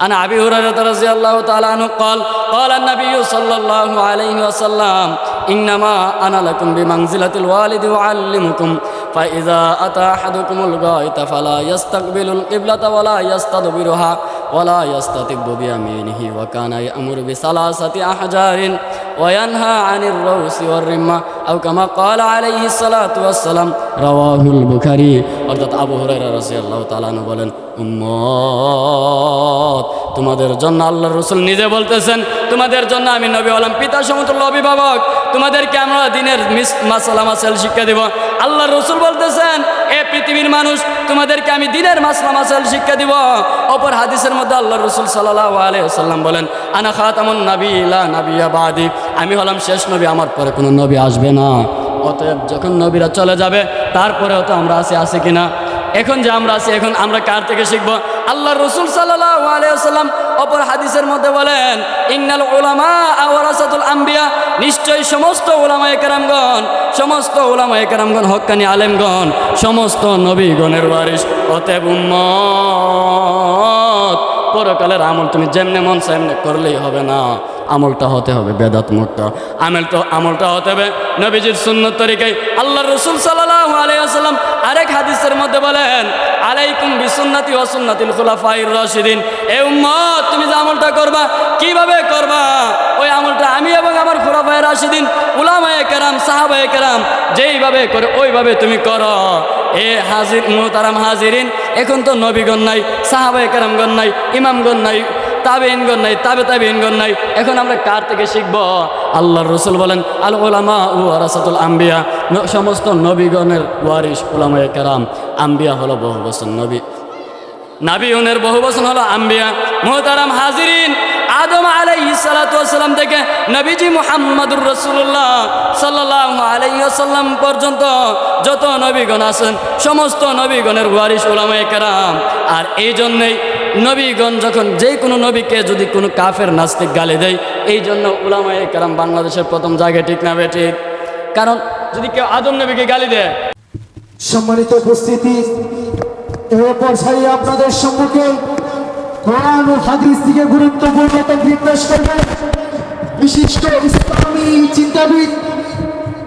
عن ابي هريره رضي الله تعالى عنه قال قال النبي صلى الله عليه وسلم انما انا لكم بمنزله الوالد اعلمكم فاذا اتى احدكم الغائط فلا يستقبل القبله ولا يستدبرها ولا يستتب بيمينه وكان يامر بثلاثه احجار وينهى عن الروس والرمه او كما قال عليه الصلاه والسلام رواه البخاري অর্থাৎ আবু হুরায়রা রাদিয়াল্লাহু তাআলা আনহু বলেন উম্মত। তোমাদের জন্য আল্লাহ রসুল নিজে বলতেছেন, তোমাদের জন্য আমি নবী হলাম পিতা সমতুল্য অভিভাবক। তোমাদেরকে আমরা দিনের মিস মাসালা মাসাল শিক্ষা দেব। আল্লাহ রসুল বলতেছেন, এ পৃথিবীর মানুষ, তোমাদেরকে আমি দিনের মাসলা মাসাল শিক্ষা দিব। অপর হাদিসের মধ্যে আল্লাহর রসুল সাল্লাহ আলাইসাল্লাম বলেন, আনা খাতামুন নবী ইলা নবিয়া বাদি। আমি হলাম শেষ নবী, আমার পরে কোনো নবী আসবে না। অতএব যখন নবীরা চলে যাবে, তারপরেও তো আমরা আছি আছি কিনা? এখন যে আমরা আছি, এখন আমরা কার থেকে শিখব? আল্লাহ রসুল সাল্লাম অপর হাদিসের মধ্যে বলেন, ইন্নাল ওলামা আওয়ারাসাতুল আম্বিয়া নিশ্চয়ই সমস্ত ওলামা একরামগণ সমস্ত ওলামা একরামগণ হক্কানি আলেমগণ, সমস্ত নবীগণের ওয়ারিস অতএব উম্মত, পরকালের আমল তুমি যেমনে মন সেমনে করলেই হবে না। আমলটা হতে হবে, বেদাত মুক্ত আমলটা আমলটা হতে হবে নবীজির সুন্নত তরিকায়। আল্লাহ রসুল সাল্লাহ আলাইসাল্লাম আরেক হাদিসের মধ্যে বলেন, আলাইকুম বিসুন্নাতি ওসুন্নাতিল খুলাফাইর রশিদিন। এ উম্মত, তুমি যে আমলটা করবা, কীভাবে করবা? ওই আমলটা আমি এবং আমার খুলাফায় রাশিদিন, উলামায়ে কেরাম, সাহাবায়ে কেরাম, যেইভাবে করে ওইভাবে তুমি করো। এ হাজির, মোহতারাম হাজিরিন, এখন তো নবীগণ নাই, সাহাবায়ে কেরামগণ নাই, ইমামগণ নাই তাবেইনগণ নাই, তাবে তাবেইনগণ নাই। এখন আমরা কার থেকে শিখব? আল্লাহর রসুল বলেন, আল ওলামা ও রাসাতুল আম্বিয়া সমস্ত নবীগণের ওয়ারিস ওলামায়ে কেরাম। আম্বিয়া হলো বহু বছর নবী। নাবিউনের বহু বছর হলো আম্বিয়া। মোহতারাম হাজিরিন, আদম আলাইসালাম থেকে নবীজি মুহাম্মদুর রসুল্লাহ সাল্লাহ আলাইসাল্লাম পর্যন্ত যত নবীগণ আছেন, সমস্ত নবীগণের ওয়ারিস ওলামায়ে কেরাম। আর এই জন্যেই নবীগণ যখন যে কোনো নবীকে যদি কোনো কাফের নাস্তিক গালি দেয়, এই জন্য উলামায়ে কেরাম বাংলাদেশের প্রথম জায়গায় ঠিক না ঠিক কারণ যদি কেউ আদম নবীকে গালি দেয়, সম্মানিত উপস্থিতি এ পর্যায়ে আপনাদের সম্মুখে কোরআন ও হাদিস থেকে গুরুত্বপূর্ণ তকলিফ পেশ করবেন বিশিষ্ট ইসলামী চিন্তাবিদ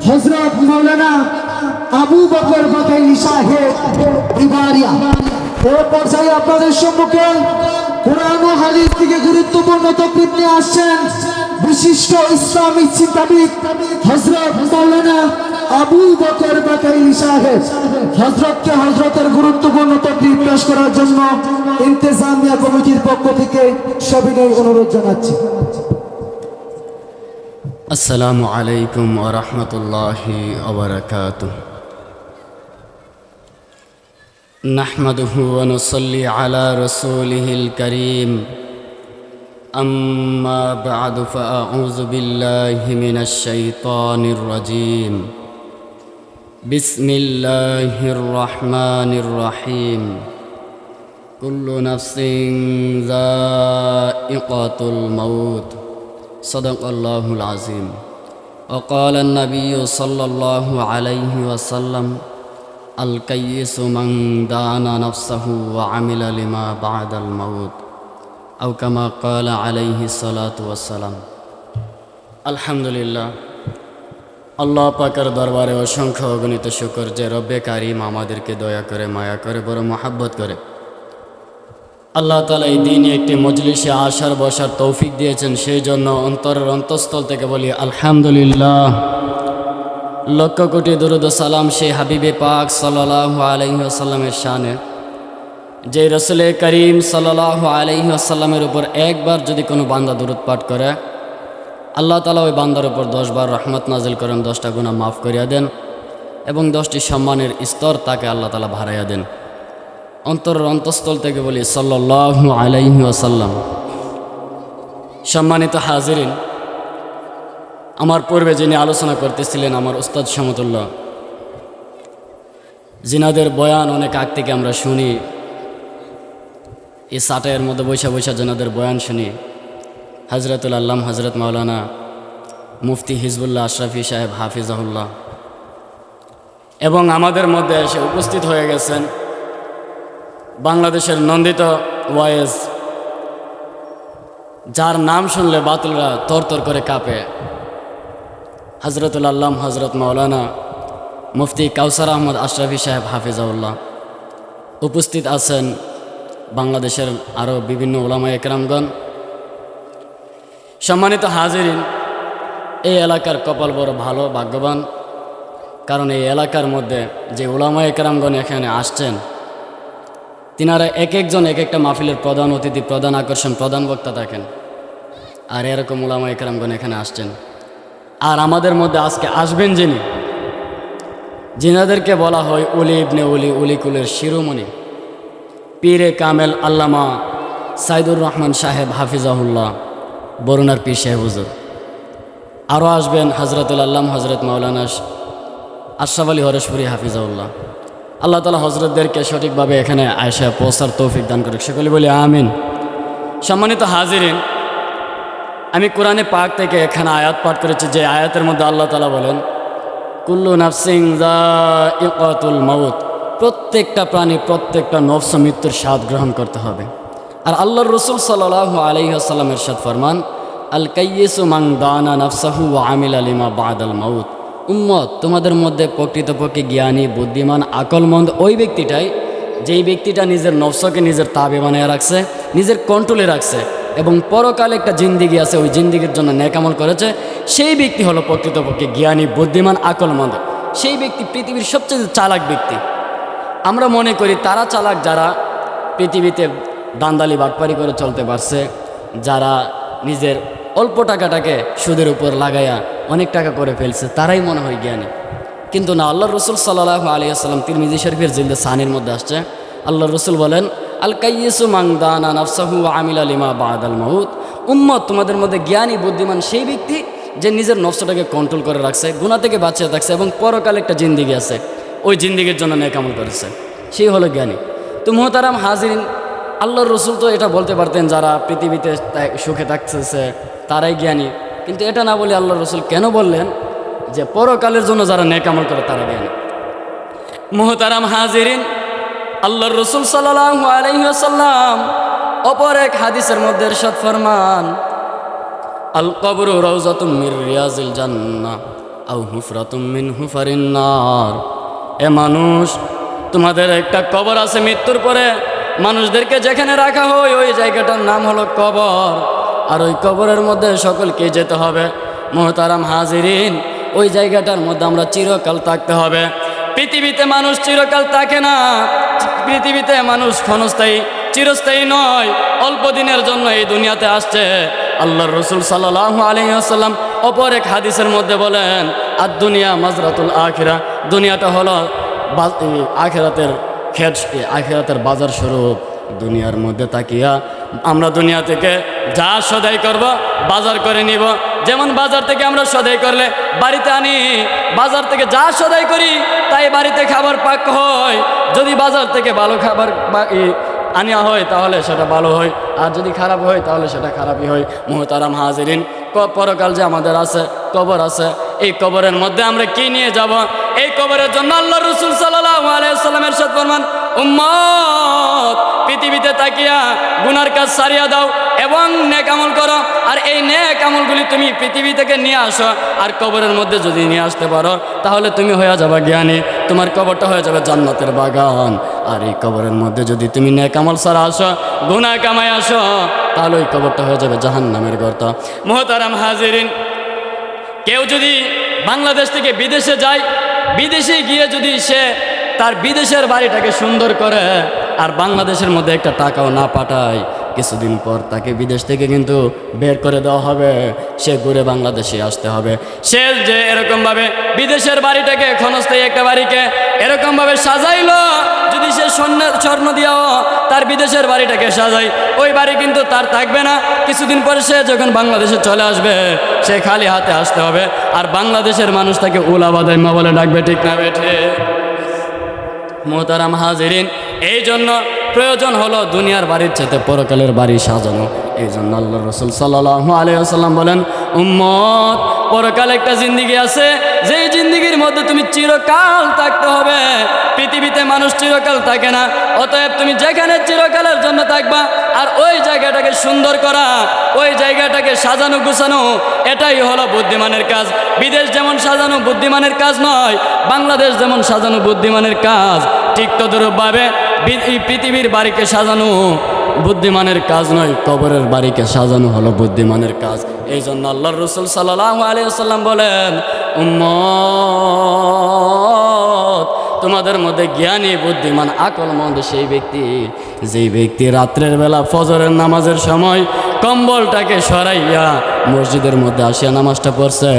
হজরত মৌলানা আবু বকর বাকাই সাহেব ইবারিয়া। এ পর্যায়ে আপনাদের সম্মুখে কোরআন ও হাদিস থেকে গুরুত্বপূর্ণ তকলিফ নিয়ে আসছেন বিশিষ্ট ইসলামী চিন্তাবিদ হজরত মৌলানা আবু বকর বাকাই সাহেব। হজরতকে হজরতের গুরুত্বপূর্ণ তকলিফ পেশ করার জন্য ইন্তেজামিয়া কমিটির পক্ষ থেকে সবিনয় অনুরোধ জানাচ্ছি। আসসালামু আলাইকুম ওরহমতুল্লাহি ওবরকাত نحمده ونصلي على رسوله الكريم أما بعد فأعوذ بالله من الشيطان الرجيم بسم الله الرحمن الرحيم كل نفس ذائقة الموت صدق الله العظيم وقال النبي صلى الله عليه وسلم الكيس من دان نفسه وعمل لما بعد الموت أو كما قال عليه الصلاة والسلام الحمد لله আল্লাহ পাকের দরবারে অসংখ্য অগণিত শুকর যে রব্বে কারিম আমাদেরকে দয়া করে মায়া করে বড় মহাব্বত করে আল্লাহ তালা এই দিনে একটি মজলিসে আসার বসার তৌফিক দিয়েছেন সেই জন্য অন্তরের অন্তঃস্থল থেকে বলি আলহামদুলিল্লাহ লক্ষ কোটি দরুদ সালাম সেই হাবিবে পাক সাল্লাহ আলহিহাসাল্লামের শানে। যে রসুলে করিম সাল্লাহ আলহিহাসাল্লামের উপর একবার যদি কোনো বান্দা দূরত পাঠ করে, আল্লাহ তালা ওই বান্দার উপর দশবার রহমত নাজিল করেন, দশটা গুণা মাফ করিয়া দেন এবং দশটি সম্মানের স্তর তাকে আল্লাহ তালা ভাড়াইয়া দেন। অন্তরের অন্তঃস্থল থেকে বলি সাল্লাহ আলাইহি সম্মানিত হাজিরিন আমার পূর্বে যিনি আলোচনা করতেছিলেন আমার উস্তাদ সমতুল্লাহ জিনাদের বয়ান অনেক আগ থেকে আমরা শুনি, এই সাটাইয়ের মধ্যে বৈশা বৈশা জেনাদের বয়ান শুনি হজরতুল আল্লাম হজরত মাওলানা মুফতি হিজবুল্লাহ আশরাফি সাহেব হাফিজাহুল্লাহ। এবং আমাদের মধ্যে এসে উপস্থিত হয়ে গেছেন বাংলাদেশের নন্দিত ওয়াইজ যার নাম শুনলে বাতুলরা তরতর করে কাঁপে। হজরতুল আল্লাম হজরত মৌলানা মুফতি কাউসার আহমদ আশরাফি সাহেব হাফিজাউল্লাহ। উপস্থিত আছেন বাংলাদেশের আরও বিভিন্ন ওলামা একরামগণ। সম্মানিত হাজিরিন, এই এলাকার কপাল বড় ভালো, ভাগ্যবান। কারণ এই এলাকার মধ্যে যে ওলামা একরামগণ এখানে আসছেন, তিনারা এক একজন এক একটা মাহফিলের প্রধান অতিথি, প্রধান আকর্ষণ, প্রধান বক্তা থাকেন। আর এরকম ওলামা একরামগণ এখানে আসছেন। আর আমাদের মধ্যে আজকে আসবেন যিনি, যিনাদেরকে বলা হয় উলি ইবনে উলি উলিকুলের শিরোমণি। পীরে কামেল আল্লামা সাইদুর রহমান সাহেব হাফিজাহুল্লাহ, বরুণার পীর সাহেব হুজুর। আরও আসবেন হজরতুল আল্লাম হজরত মাওলানা আশরাফ আলী হরেশপুরি হাফিজাউল্লাহ আল্লাহ তালা হজরতদেরকে সঠিকভাবে এখানে আয়সা পৌঁছার তৌফিক দান করে সকলে বলি আমিন। সম্মানিত হাজিরিন আমি কোরআনে পাক থেকে এখানে আয়াত পাঠ করেছি, যে আয়াতের মধ্যে আল্লাহ তালা বলেন, কুল্লু নাফসিং ইকাতুল মাউত প্রত্যেকটা প্রাণী প্রত্যেকটা নফস মৃত্যুর স্বাদ গ্রহণ করতে হবে। আর আল্লাহর রসুল সাল্লাহ আলহিহাসাল্লামের সাদ ফরমান, আল কাইয়েসু মাং দানা নাফসাহু আমিল আলিমা বাদ আল মাউত উম্মত, তোমাদের মধ্যে প্রকৃতপক্ষে জ্ঞানী, বুদ্ধিমান, আকলমন্দ ওই ব্যক্তিটাই, যেই ব্যক্তিটা নিজের নফসকে নিজের তাবে বানিয়ে রাখছে, নিজের কন্ট্রোলে রাখছে এবং পরকালে একটা জিন্দিগি আছে, ওই জিন্দিগির জন্য ন্যাকামল করেছে। সেই ব্যক্তি হলো প্রকৃতপক্ষে জ্ঞানী, বুদ্ধিমান, আকলমন্দ। সেই ব্যক্তি পৃথিবীর সবচেয়ে চালাক ব্যক্তি। আমরা মনে করি তারা চালাক যারা পৃথিবীতে দান্দালি বাটপারি করে চলতে পারছে, যারা নিজের অল্প টাকাটাকে সুদের উপর লাগাইয়া অনেক টাকা করে ফেলছে, তারাই মনে হয় জ্ঞানী। কিন্তু না আল্লাহ রসুল সাল্লাহ আলিয়াল্লাম তিরমিজি শরীফের জিন্দে সানির মধ্যে আসছে। আল্লাহ রসুল বলেন আল কাইয়েসু মাংদানা নাফসাহু আমিল আলিমা বাদ আল মাহুদ উম্মত তোমাদের মধ্যে জ্ঞানী, বুদ্ধিমান সেই ব্যক্তি যে নিজের নফসটাকে কন্ট্রোল করে রাখছে গুণা থেকে বাঁচিয়ে থাকছে এবং পরকালে একটা জিন্দিগি আছে। ওই জিন্দিগির জন্য নেকামল করেছে। সেই হলো জ্ঞানী। তো মোহতারাম হাজিরিন, আল্লাহর রসুল তো এটা বলতে পারতেন, যারা পৃথিবীতে সুখে থাকতেছে, তারাই জ্ঞানী। কিন্তু এটা না বলে আল্লাহ রসুল কেন বললেন যে পরকালের জন্য যারা নেকামল করে, তারা জ্ঞানী। মোহতারাম হাজিরিন আল্লাহর রসুল সাল্লাহ আলহিহাসাল্লাম অপর এক হাদিসের মধ্যে এরশাদ ফরমান, আল কবর রওজাতুম মির রিয়াজিল জান্নাহ আও হুফরাতুম মিন হুফারিন নার। এ মানুষ, তোমাদের একটা কবর আছে মৃত্যুর পরে মানুষদেরকে যেখানে রাখা হয় ওই জায়গাটার নাম হলো কবর। আর ওই কবরের মধ্যে সকলকে যেতে হবে। মোহতারাম হাজিরিন, ওই জায়গাটার মধ্যে আমরা চিরকাল থাকতে হবে। পৃথিবীতে মানুষ চিরকাল থাকে না। পৃথিবীতে মানুষ ক্ষণস্থায়ী, চিরস্থায়ী নয়। অল্প দিনের জন্য এই দুনিয়াতে আসছে। আল্লাহর রসুল সাল্লাহ আলহিহাসাল্লাম অপর এক হাদিসের মধ্যে বলেন আর দুনিয়া মাজরাতুল আখিরা। দুনিয়াটা হলো আখেরাতের খেট আখেরাতের বাজার স্বরূপ। দুনিয়ার মধ্যে তাকিয়া আমরা দুনিয়া থেকে যা সদাই করব, বাজার করে নিব। যেমন বাজার থেকে আমরা সদাই করলে বাড়িতে আনি, বাজার থেকে যা সদাই করি, তাই বাড়িতে খাবার পাক হয়। যদি বাজার থেকে ভালো খাবার আনিয়া হয়, তাহলে সেটা ভালো হয়। আর যদি খারাপ হয়, তাহলে সেটা খারাপই হয়। মোহতারাম হাজিরিন, ক- পরকাল যে আমাদের আছে, কবর আছে। এই কবরের মধ্যে আমরা কি নিয়ে যাব? এই কবরের জন্য আল্লাহ রসুল সাল্লামের সাথ ফরমান, উম্মত, পৃথিবীতে তাকিয়া গুনার কাজ সারিয়া দাও এবং নেক আমল করো। আর এই নেক আমলগুলি তুমি পৃথিবী থেকে নিয়ে আসো। আর কবরের মধ্যে যদি নিয়ে আসতে পারো, তাহলে তুমি হয়ে যাবে জ্ঞানী। তোমার কবরটা হয়ে যাবে জান্নাতের বাগান। আর এই কবরের মধ্যে যদি তুমি নেক আমল সারা আসো গুনা কামাই আসো, তাহলে ওই কবরটা হয়ে যাবে জাহান নামের গর্ত। মোহতারাম হাজিরিন, কেউ যদি বাংলাদেশ থেকে বিদেশে যায় বিদেশে গিয়ে যদি সে তার বিদেশের বাড়িটাকে সুন্দর করে আর বাংলাদেশের মধ্যে একটা টাকাও না পাঠায় কিছুদিন পর তাকে বিদেশ থেকে কিন্তু বের করে দেওয়া হবে। সে ঘুরে বাংলাদেশে আসতে হবে। সে যে এরকমভাবে বিদেশের বাড়িটাকে ক্ষণস্থায়ী একটা বাড়িকে এরকমভাবে সাজাইলো, যদি সে স্বর্ণ স্বর্ণ তার বিদেশের বাড়িটাকে সাজাই ওই বাড়ি কিন্তু তার থাকবে না। কিছুদিন পরে সে যখন বাংলাদেশে চলে আসবে, সে খালি হাতে আসতে হবে। আর বাংলাদেশের মানুষ তাকে উলাবাদাইমা বলে ডাকবে, ঠিক না বেঠে? মোহতারাম হাজিরিন এই জন্য প্রয়োজন হলো দুনিয়ার বাড়ির চেতে পরকালের বাড়ি সাজানো। এই জন্য আল্লাহ রসুল সাল্লাহ আলিয়াল্লাম বলেন, উম্মত, পরকাল একটা জিন্দিগি আছে। যেই জিন্দিগির মধ্যে তুমি চিরকাল থাকতে হবে, পৃথিবীতে মানুষ চিরকাল থাকে না। অতএব তুমি যেখানে চিরকালের জন্য থাকবা, আর ওই জায়গাটাকে সুন্দর করা, ওই জায়গাটাকে সাজানো গুছানো, এটাই হলো বুদ্ধিমানের কাজ। বিদেশ যেমন সাজানো বুদ্ধিমানের কাজ নয়, বাংলাদেশ যেমন সাজানো বুদ্ধিমানের কাজ, ঠিক তদরূপভাবে এই পৃথিবীর বাড়িকে সাজানো বুদ্ধিমানের কাজ নয়, কবরের বাড়িকে সাজানো হলো বুদ্ধিমানের কাজ। এই জন্য আল্লাহ রসুল সাল্লাহ আলিয়াল্লাম বলেন, উম্মত, তোমাদের মধ্যে জ্ঞানী, বুদ্ধিমান, আকলমন্দ সেই ব্যক্তি, যেই ব্যক্তি রাত্রের বেলা ফজরের নামাজের সময় কম্বলটাকে সরাইয়া মসজিদের মধ্যে আসিয়া নামাজটা পড়ছে,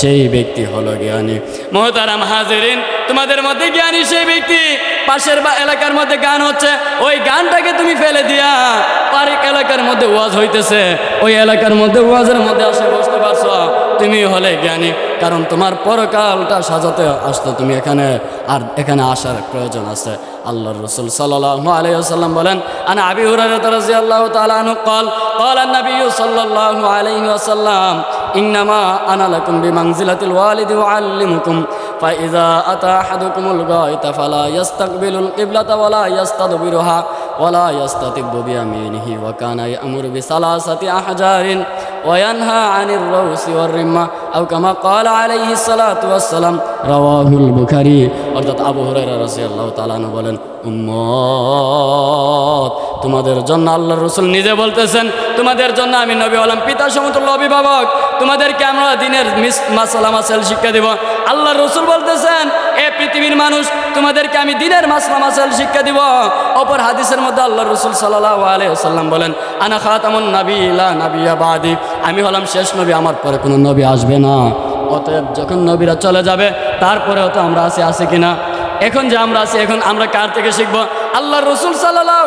সেই ব্যক্তি হলো জ্ঞানী। মহতারাম হাজিরিন, তোমাদের মধ্যে জ্ঞানী সেই ব্যক্তি পাশের বা এলাকার মধ্যে গান হচ্ছে, ওই গানটাকে তুমি ফেলে দিয়া পারিক এলাকার মধ্যে ওয়াজ হইতেছে। ওই এলাকার মধ্যে ওয়াজের মধ্যে আসে, বুঝতে পারছ? তুমি হলে জ্ঞানী, কারণ তোমার পরকালটা সাজাতে আসতো তুমি এখানে, আর এখানে আসার প্রয়োজন আছে। আল্লাহ রসুল সাল্লাহ বলেন, আনা আবি আল্লাহ কল কল নবী ইংনামা আনা লাকুম বিমাংজিলাতিল ওয়ালিদি ওয়াল্লিমুকুম فإذا أتى أحدكم الغائط فلا يستقبل القبلة ولا يستدبرها ولا يستتب بيمينه وكان يأمر بثلاثة أحجار وينهى عن الروس والرمة أو كما قال عليه الصلاة والسلام رواه البخاري অর্থাৎ আবু হুরায়রা রাদিয়াল্লাহু তাআলা আনহু বলেন উম্মত তোমাদের জন্য আল্লাহ রসুল নিজে বলতেছেন, তোমাদের জন্য আমি নবী হলাম পিতা সমতুল্য অভিভাবক, তোমাদেরকে আমরা দিনের মিস মাসালা মাসাল শিক্ষা দেব। আল্লাহ রসুল বলতেছেন, এ পৃথিবীর মানুষ, তোমাদেরকে আমি দিনের মাসলা মাসাল শিক্ষা দিব। অপর হাদিসের মধ্যে আল্লাহ রসুল সাল্লাহ আলাইসাল্লাম বলেন, আনা খাতামুন নবী ইলা নবিয়া বাদি। আমি হলাম শেষ নবী, আমার পরে কোনো নবী আসবে না। অতএব যখন নবীরা চলে যাবে তারপরে হয়তো আমরা আসি আসি কিনা? এখন যে আমরা আছি, এখন আমরা কার থেকে শিখব? আল্লাহ রসুল সাল্লাহ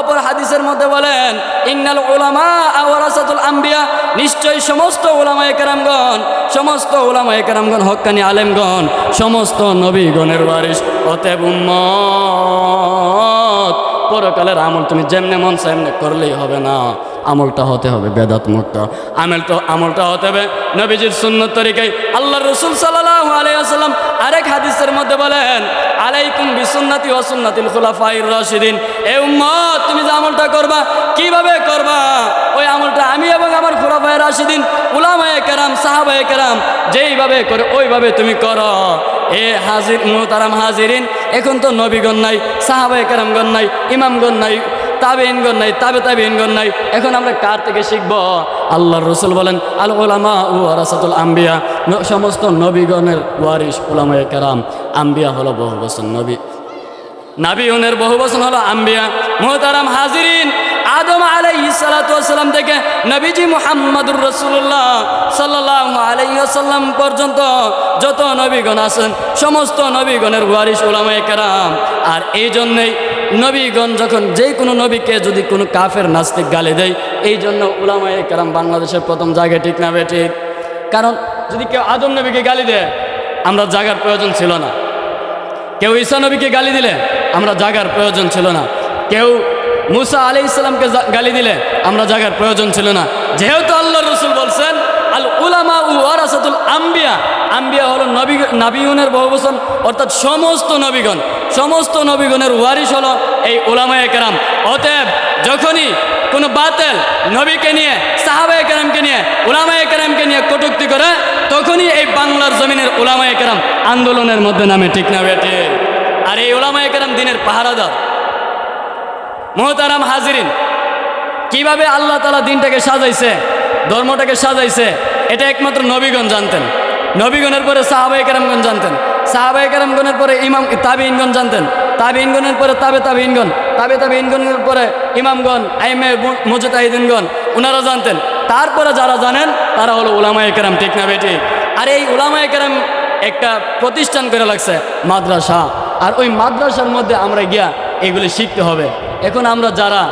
অপর হাদিসের মধ্যে বলেন, ইন্নাল ওলামা আওয়ারাসাতুল আম্বিয়া নিশ্চয়ই সমস্ত ওলামা একরামগণ সমস্ত ওলামা একরামগণ হক্কানি আলেমগণ, সমস্ত নবীগণের ওয়ারিস অতএব উম্মত, পরকালের আমল তুমি যেমনে মন সেমনে করলেই হবে না। আমলটা হতে হবে, বেদাত মুক্ত তো আমলটা হতে হবে নবীজির সুন্নত তরিকায়। আল্লাহ রসুল সাল্লাহ আলাইসাল্লাম আরেক হাদিসের মধ্যে বলেন, আলাইকুম বিসুন্নাতি ওয়াসুন্নাতিল খুলাফাইর রাশিদিন। এ উম্মত, তুমি যে আমলটা করবা, কীভাবে করবা? ওই আমলটা আমি এবং আমার খুলাফায়ের রাশিদিন, উলামায়ে কেরাম, সাহাবায়ে কেরাম, যেইভাবে করে ওইভাবে তুমি করো। এ হাজির, মোহতারাম হাজিরিন, এখন তো নবীগণ নাই, সাহাবায়ে কেরামগণ নাই, ইমামগণ নাই তাবেইনগণ নাই তাবে তাবেইনগণ নাই। এখন আমরা কার থেকে শিখব? আল্লাহর রসুল বলেন, আল ওলামা ও রাসাতুল আম্বিয়া সমস্ত নবীগণের ওয়ারিস ওলামায়ে কেরাম। আম্বিয়া হলো বহু বছর নবী। নাবিউনের বহু বছর হলো আম্বিয়া। মোহতারাম হাজিরিন, আদম আলাইসালাম থেকে নবীজি মুহাম্মদুর রসুল্লাহ সাল্লাহ আলাইসাল্লাম পর্যন্ত যত নবীগণ আছেন, সমস্ত নবীগণের ওয়ারিস ওলামায়ে কেরাম। আর এই জন্যেই নবীগণ যখন যে কোনো নবীকে যদি কোনো কাফের নাস্তিক গালি দেয়, এই জন্য ওলামায়ে কেরাম বাংলাদেশের প্রথম জায়গায় ঠিক না ঠিক? কারণ যদি কেউ আদম নবীকে গালি দেয়, আমরা জাগার প্রয়োজন ছিল না। কেউ ঈসা নবীকে গালি দিলে, আমরা জাগার প্রয়োজন ছিল না। কেউ মুসা আলি ইসলামকে গালি দিলে, আমরা জাগার প্রয়োজন ছিল না। যেহেতু আল্লাহ উ ওয়ারাসাতুল আম্বিয়া। আম্বিয়া হলো নবী নাবিউনের বহুবচন, অর্থাৎ সমস্ত নবীগণ। সমস্ত নবীগণের ওয়ারিস হলো এই ওলামায়ে কেরাম। অতএব যখনই কোনো বাতেল নবীকে নিয়ে, সাহাবায়ে কেরামকে নিয়ে ওলামায়ে কেরামকে নিয়ে কটুক্তি করে, তখনই এই বাংলার জমিনের ওলামায়ে কেরাম আন্দোলনের মধ্যে নামে, ঠিক না বেটে? আর এই ওলামায়ে কেরাম দিনের পাহারাদার, মোহতারাম হাজিরিন, কীভাবে আল্লাহ তালা দিনটাকে সাজাইছে, ধর্মটাকে সাজাইছে এটা একমাত্র নবীগণ জানতেন। নবীগণের পরে সাহাবাই কেরামগণ জানতেন। সাহাবাই কেরামগণের পরে ইমাম তাবি ইনগণ জানতেন। তাবি ইনগণের পরে তাবে তাবি ইনগণ তাবে তাবে ইনগণের পরে ইমামগণ, আইমে মুজতাহিদিনগণ ওনারা জানতেন। তারপরে যারা জানেন, তারা হলো উলামায়ে কেরাম, ঠিক না বেটি? আর এই উলামায়ে কেরাম একটা প্রতিষ্ঠান করে লাগছে মাদ্রাসা। আর ওই মাদ্রাসার মধ্যে আমরা গিয়া এগুলি শিখতে হবে। এখন আমরা যারা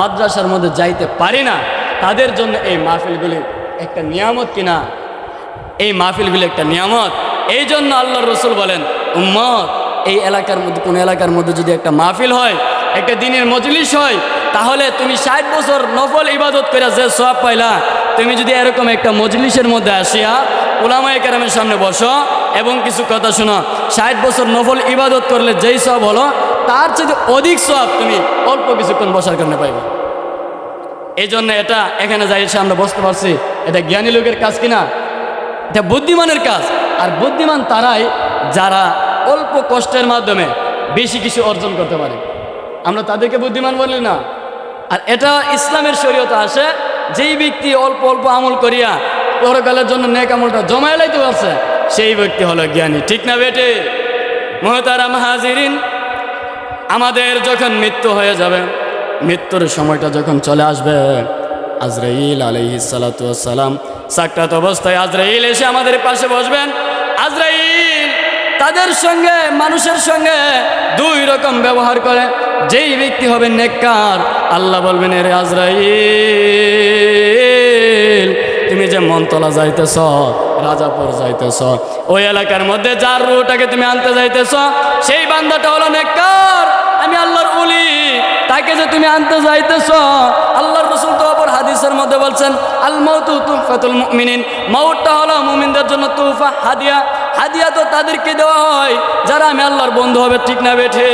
মাদ্রাসার মধ্যে যাইতে পারি না, তাদের জন্য এই মাহফিলগুলি একটা নিয়ামত কিনা? এই মাহফিলগুলি একটা নিয়ামত। এই জন্য আল্লাহ রসুল বলেন, উম্মত, এই এলাকার মধ্যে, কোন এলাকার মধ্যে যদি একটা মাহফিল হয়, একটা দিনের মজলিস হয়, তাহলে তুমি ষাট বছর নফল ইবাদত করে যে সব পাইলা, তুমি যদি এরকম একটা মজলিসের মধ্যে আসিয়া উলামায়ে কেরামের সামনে বসো এবং কিছু কথা শোনো, ষাট বছর নফল ইবাদত করলে যেই সব হলো, তার চেয়ে অধিক সব তুমি অল্প কিছুক্ষণ বসার কারণে পাইবে। এই জন্য এটা এখানে যাই আমরা বসতে পারছি। এটা জ্ঞানী লোকের কাজ কিনা? এটা বুদ্ধিমানের কাজ। আর বুদ্ধিমান তারাই যারা অল্প কষ্টের মাধ্যমে বেশি কিছু অর্জন করতে পারে। আমরা তাদেরকে বুদ্ধিমান বলি না। আর এটা ইসলামের শরীয়তে আসে, যেই ব্যক্তি অল্প অল্প আমল করিয়া পরকালের জন্য নেক আমলটা জমায় লাইতে পারছে, সেই ব্যক্তি হলো জ্ঞানী। ঠিক না বেটে? মহতারাম হাজিরিন, আমাদের যখন মৃত্যু হয়ে যাবে, মৃত্যুর সময়টা যখন চলে আসবে আজরাইল আলহি সালাম সাক্ষাৎ অবস্থায় আজরাইল এসে আমাদের পাশে বসবেন। আজরাইল তাদের সঙ্গে, মানুষের সঙ্গে দুই রকম ব্যবহার করে। যেই ব্যক্তি হবে নেককার, আল্লাহ বলবেন, এর আজরাইল, তুমি যে মনতলা যাইতেছ, রাজাপুর যাইতেছ, ওই এলাকার মধ্যে যার রুটাকে তুমি আনতে যাইতেছ, সেই বান্দাটা হলো নেককার। আমি আল্লাহর উলি তাকে যে তুমি আনতে যাইতেছ, আল্লাহর রসুল তো হাদিসের মধ্যে বলছেন, আল হলো মুমিনদের জন্য তুফা, হাদিয়া। হাদিয়া তো তাদেরকে দেওয়া হয়, যারা আমি আল্লাহর বন্ধু হবে, ঠিক না বেঠে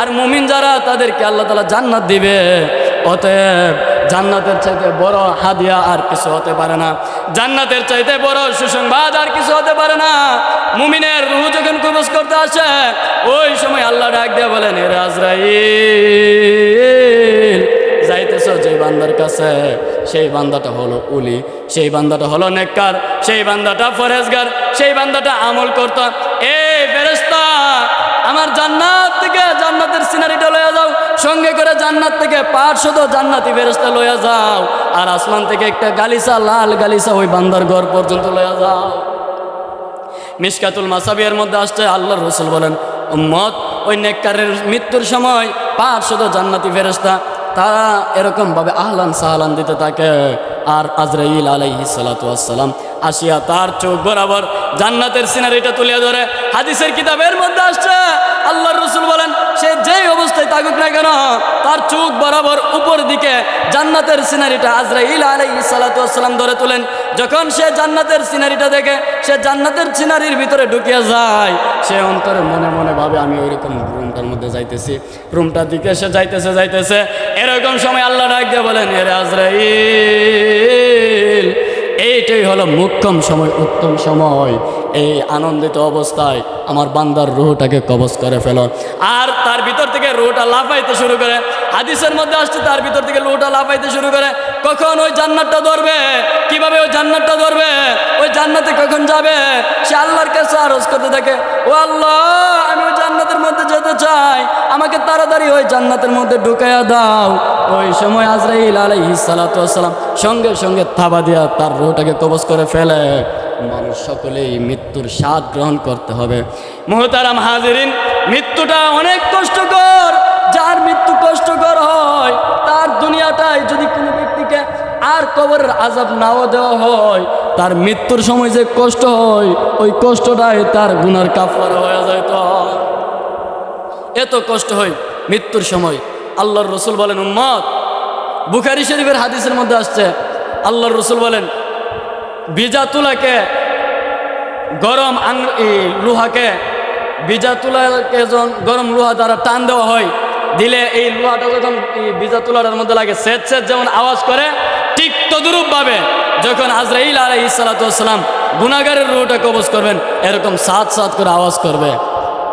আর মুমিন যারা, তাদেরকে আল্লাহ তালা জান্নাত দিবে। অতএব জান্নাতের চাইতে বড় হাদিয়া আর কিছু হতে পারে না। জান্নাতের চাইতে বড় সুসংবাদ আর কিছু হতে পারে না। মুমিনের রুহ যখন কবজ করতে আসে, ওই সময় আল্লাহ ডাক দিয়ে বলেন যে বান্দার কাছে, সেই বান্দাটা হলো উলি, সেই বান্দাটা হলো নেককার, সেই বান্দাটা ফরেজগার সেই বান্দাটা আমল করত এই ফেরেস্তা আমার জান্নাত থেকে জান্নাতের সিনারিটা লইয়া যাও, সঙ্গে করে জান্নাত থেকে পাঁচশত জান্নাতি ফেরেস্তা লইয়া যাও, আর আসমান থেকে একটা গালিসা লাল গালিসা ওই বান্দার ঘর পর্যন্ত লয়ে যাও। মিসকাতুল মাসাবিয়ার মধ্যে আসছে আল্লাহ রসুল বলেন, উম্মত, ওই নেককারের মৃত্যুর সময় পাঁচশত জান্নাতি ফেরেস্তা তারা এরকমভাবে আহলান সাহলান দিতে থাকে। আর আজরাইল আলাইহি সালাতাম আসিয়া তার চোখ বরাবর জান্নাতের সিনারিটা তুলে ধরে, হাদিসের কিতাবের মধ্যে আসছে। আল্লাহর রসুল বলেন, সে যেই অবস্থায় থাকুক না কেন, তার চোখ বরাবর উপর দিকে জান্নাতের সিনারিটা আজরাইল আলাইহি সালাতাম ধরে তোলেন। যখন সে জান্নাতের সিনারিটা দেখে, সে জান্নাতের সিনারির ভিতরে ঢুকিয়ে যায়, সে অন্তরে মনে মনে ভাবে, আমি ওইরকম মধ্যে যাইতেছি রুমটার দিকে সে যাইতেছে যাইতেছে। এরকম সময় আল্লাহ ডাক বলেন, এরে আজরাইল, এইটাই হলো মুখ্যম সময়, উত্তম সময়। এই আনন্দিত অবস্থায় আমার বান্দার রুহটাকে কবজ করে ফেলো। আর তার ভিতর থেকে রুহটা লাফাইতে শুরু করে, হাদিসের মধ্যে আসছে, তার ভিতর থেকে রুহটা লাফাইতে শুরু করে, কখন ওই জান্নাতটা ধরবে? কীভাবে ওই জান্নাতটা ধরবে? ওই জান্নাতে কখন যাবে? সে আল্লাহর কাছে আরজ করতে থাকে, ও আল্লাহ আমাকে তাড়াতাড়ি ওই জান্নাতের মধ্যে ঢুকাইয়া দাও। ওই সময় আজরাইল আলাইহি সালাতাম সঙ্গে সঙ্গে থাবা দিয়া তার রুহটাকে কবজ করে ফেলে। মানুষ সকলেই মৃত্যুর স্বাদ গ্রহণ করতে হবে। মোহতারাম হাজিরিন, মৃত্যুটা অনেক কষ্টকর। যার মৃত্যু কষ্টকর হয়, তার দুনিয়াটাই যদি কোনো ব্যক্তিকে আর কবরের আজাব নাও দেওয়া হয়, তার মৃত্যুর সময় যে কষ্ট হয়, ওই কষ্টটাই তার গুনার কাফারা হয়ে যায় তো এত কষ্ট হয় মৃত্যুর সময়। আল্লাহর রসুল বলেন, উম্মত, বুখারি শরীফের হাদিসের মধ্যে আসছে, আল্লাহর রসুল বলেন বিজা তুলাকে গরম আং লোহাকে বিজা তুলাকে যখন গরম লোহা দ্বারা টান দেওয়া হয়, দিলে এই লোহাটা যখন বিজা তুলাটার মধ্যে লাগে সেট সেট যেমন আওয়াজ করে, ঠিক তদুরূপভাবে যখন আজরাইল আলাই ইসালাতাম গুনাগারের রুহটা কবজ করবেন, এরকম সাত সাত করে আওয়াজ করবে।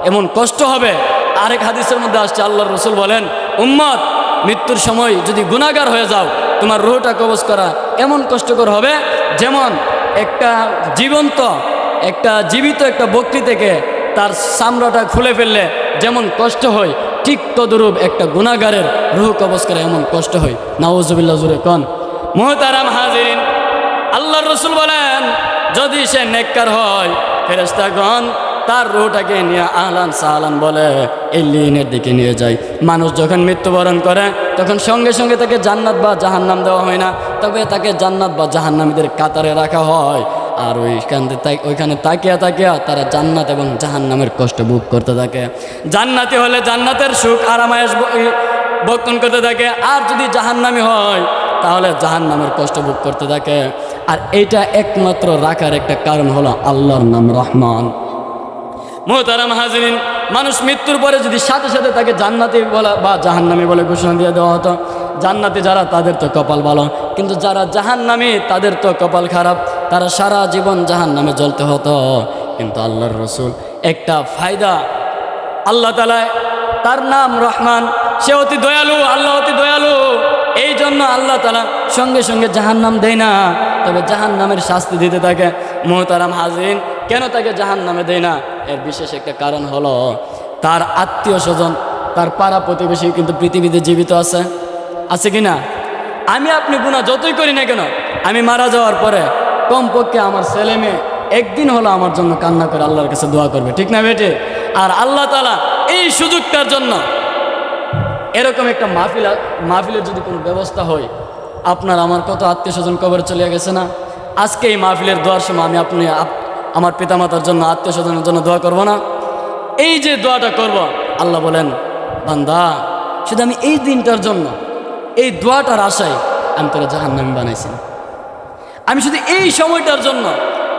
এমন কষ্ট হবে আরেক হাদিসের মধ্যে আসছে, আল্লাহর রসুল বলেন, উম্মত, মৃত্যুর সময় যদি গুণাগার হয়ে যাও, তোমার রুহটা কবজ করা এমন কষ্টকর হবে? যেমন, একটা জীবন্ত, একটা জীবিত একটা বকরি থেকে তার চামড়াটা খুলে ফেললে যেমন কষ্ট হয়, ঠিক তদরূপ একটা গুণাগারের রুহ কবজ করা এমন কষ্ট হয়। নাওজবিল্লা জুরে কন। মোহতারাম হাজিরিন, আল্লাহর রসুল বলেন, যদি সে নেককার হয় ফেরেস্তাগণ তার রুহটাকে নিয়ে আহলান সাহলান বলে, এই লিনের দিকে নিয়ে যায় মানুষ যখন মৃত্যুবরণ করে, তখন সঙ্গে সঙ্গে তাকে জান্নাত বা জাহান্নাম দেওয়া হয় না। তবে তাকে জান্নাত বা জাহান্নামীদের কাতারে রাখা হয়। আর ওইখান থেকে ওইখানে তাকিয়া তাকিয়া তারা জান্নাত এবং জাহান্নামের কষ্ট ভোগ করতে থাকে। জান্নাতি হলে জান্নাতের সুখ আরামায়াস ব- এই ভক্ষণ করতে থাকে। আর যদি জাহান্নামি হয়, তাহলে জাহান্নামের কষ্ট ভোগ করতে থাকে। আর এইটা একমাত্র রাখার একটা কারণ হলো আল্লাহর নাম রহমান। মোহতারাম হাজিরিন, মানুষ মৃত্যুর পরে যদি সাথে সাথে তাকে জান্নাতি বলা বা জাহান্নামি বলে ঘোষণা দিয়ে দেওয়া হতো, জান্নাতি যারা তাদের তো কপাল ভালো, কিন্তু যারা জাহান্নামি তাদের তো কপাল খারাপ, তারা সারা জীবন জাহান্নামে জ্বলতে হতো। কিন্তু আল্লাহর রসুল একটা ফায়দা আল্লাহ তালায় তার নাম রহমান, সে অতি দয়ালু, আল্লাহ অতি দয়ালু। এই জন্য আল্লাহ তালা সঙ্গে সঙ্গে জাহান্নাম দেয় না, তবে জাহান্নামের শাস্তি দিতে থাকে মোহতারাম হাজিন কেন তাকে জাহান্নামে দেয় না? এর বিশেষ একটা কারণ হলো তার আত্মীয় স্বজন, তার পাড়া প্রতিবেশী কিন্তু পৃথিবীতে জীবিত আছে। আছে কি না? আমি আপনি গুণা যতই করি না কেন, আমি মারা যাওয়ার পরে কমপক্ষে আমার ছেলে মেয়ে একদিন হলো আমার জন্য কান্না করে আল্লাহর কাছে দোয়া করবে। ঠিক না বেটে? আর আল্লাহ তালা এই সুযোগটার জন্য এরকম একটা মাহফিল মাহফিলের যদি কোনো ব্যবস্থা হয়, আপনার আমার কত আত্মীয় স্বজন কবরে চলে গেছে না? আজকে এই মাহফিলের দোয়ার সময় আমি আপনি আপ- আমার পিতামাতার জন্য আত্মীয় স্বজনের জন্য দোয়া করব না। এই যে দোয়াটা করব, আল্লাহ বলেন, বান্দা, শুধু আমি এই দিনটার জন্য, এই দোয়াটার আশায় আমি তোরা জাহান্নামি বানাইছি। আমি শুধু এই সময়টার জন্য,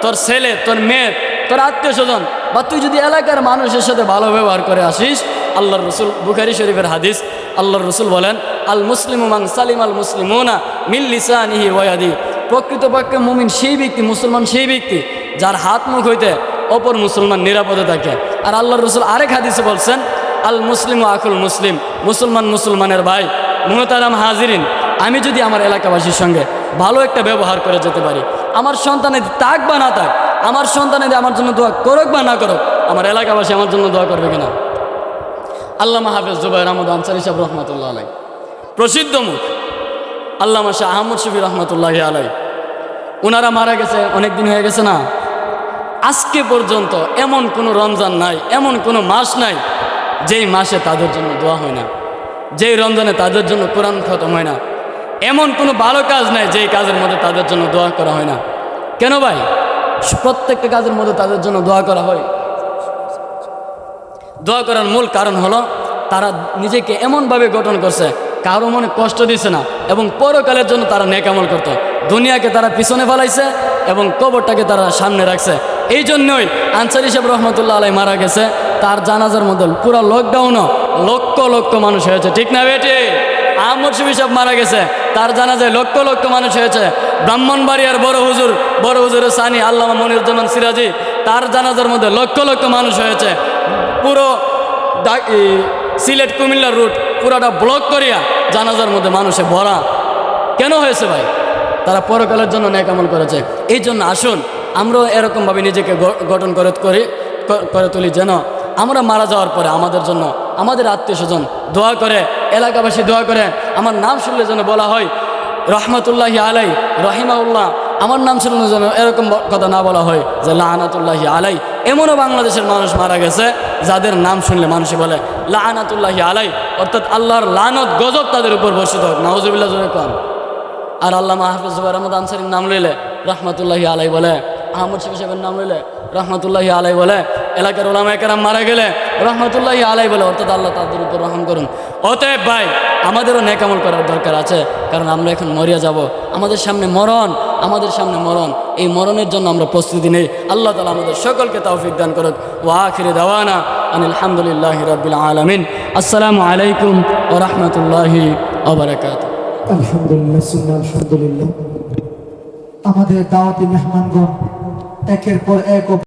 তোর ছেলে, তোর মেয়ে, তোর আত্মীয় স্বজন বা তুই যদি এলাকার মানুষের সাথে ভালো ব্যবহার করে আসিস, আল্লাহর রসুল, বুখারি শরীফের হাদিস, আল্লাহর রসুল বলেন, আল মুসলিম মাং সালিম আল মুসলিমোনা মিল লিসানিহি ওয়াদি প্রকৃতপক্ষে মুমিন সেই ব্যক্তি, মুসলমান সেই ব্যক্তি যার হাত মুখ হইতে অপর মুসলমান নিরাপদে থাকে। আর আল্লাহর রসুল আরেক হাদিসে বলছেন, আল মুসলিম ও আকুল মুসলিম। মুসলমান মুসলমানের ভাই, মুহতারাম হাজিরিন, আমি যদি আমার এলাকাবাসীর সঙ্গে ভালো একটা ব্যবহার করে যেতে পারি, আমার সন্তানে তাক বা না তাক, আমার সন্তানে আমার জন্য দোয়া করুক বা না করুক, আমার এলাকাবাসী আমার জন্য দোয়া করবে কিনা? আল্লাহ হাফেজ জুবাই আহমদ আনসারি সাহেব রহমতুল্লাহ আলাই প্রসিদ্ধ মুখ, আল্লামা শাহ আহমদ শফি রহমতুল্লাহ আলাই ওনারা মারা গেছে অনেক দিন হয়ে গেছে না? আজকে পর্যন্ত এমন কোনো রমজান নাই, এমন কোনো মাস নাই, যেই মাসে তাদের জন্য দোয়া হয় না, যেই রমজানে তাদের জন্য কোরআন খতম হয় না। এমন কোনো ভালো কাজ নাই, যেই কাজের মধ্যে তাদের জন্য দোয়া করা হয় না। কেন ভাই? প্রত্যেকটা কাজের মধ্যে তাদের জন্য দোয়া করা হয়। দোয়া করার মূল কারণ হলো, তারা নিজেকে এমনভাবে গঠন করছে, কারও মনে কষ্ট দিছে না, এবং পরকালের জন্য তারা নেকামল করত। দুনিয়াকে তারা পিছনে ফেলাইছে, এবং কবরটাকে তারা সামনে রাখছে। এই জন্যই আনসারি সাহেব রহমতুল্লাহ আলাই মারা গেছে। তার জানাজার মধ্যে পুরো লকডাউনও লক্ষ লক্ষ মানুষ হয়েছে। ঠিক না বেটি? আহমদ শফি সাহেব মারা গেছে। তার জানাজায় লক্ষ লক্ষ মানুষ হয়েছে। ব্রাহ্মণবাড়িয়ার বড় হুজুর, বড় হুজুরের সানি আল্লামা মনিরুজ্জামান সিরাজি, তার জানাজার মধ্যে লক্ষ লক্ষ মানুষ হয়েছে। পুরো সিলেট কুমিল্লা রুট পুরোটা ব্লক করিয়া জানাজার মধ্যে মানুষে ভরা। কেন হয়েছে ভাই? তারা পরকালের জন্য ন্যাকামল করেছে। এই জন্য আসুন আমরাও এরকমভাবে নিজেকে গঠন করে করি করে তুলি যেন আমরা মারা যাওয়ার পরে আমাদের জন্য, আমাদের আত্মীয় স্বজন দোয়া করে, এলাকাবাসী দোয়া করে, আমার নাম শুনলে যেন বলা হয়, রহমতুল্লাহি আলাই রহিমাউল্লাহ আমার নাম শুনলে যেন এরকম কথা না বলা হয় যে লাহানাতুল্লাহি আলাই। এমনও বাংলাদেশের মানুষ মারা গেছে, যাদের নাম শুনলে মানুষই বলে লাহানাতুল্লাহি আলাই, অর্থাৎ আল্লাহর লানত, গজব তাদের উপর বর্ষিত হোক। নাউজুবিল্লাহ আর আল্লাহ মাহফিজ জুবাইর আহমদ আনসারির নাম লইলে রহমতুল্লাহি আলাই বলে আহমদ শফি সাহেবের নাম লইলে রহমতুল্লাহি আলাই বলে। এলাকার ওলামা একরাম মারা গেলে রহমতুল্লাহি আলাই বলে অর্থাৎ আল্লাহ তাদের উপর রহম করুন। অতএব ভাই, আমাদেরও নেকামল করার দরকার আছে, কারণ আমরা এখন মরিয়া যাব। আমাদের সামনে মরণ, আমাদের সামনে মরণ। এই মরণের জন্য আমরা প্রস্তুতি নেই। আল্লাহ তালা আমাদের সকলকে তৌফিক দান করুক। ও আখিরে দেওয়ানা আলহামদুলিল্লাহ রবিল আলমিন। আসসালামু আলাইকুম ও রহমতুল্লাহি আলহামদুলিল্লাহ আলহামদুলিল্লাহ। আমাদের দাওয়াতি মেহমানগণ একের পর এক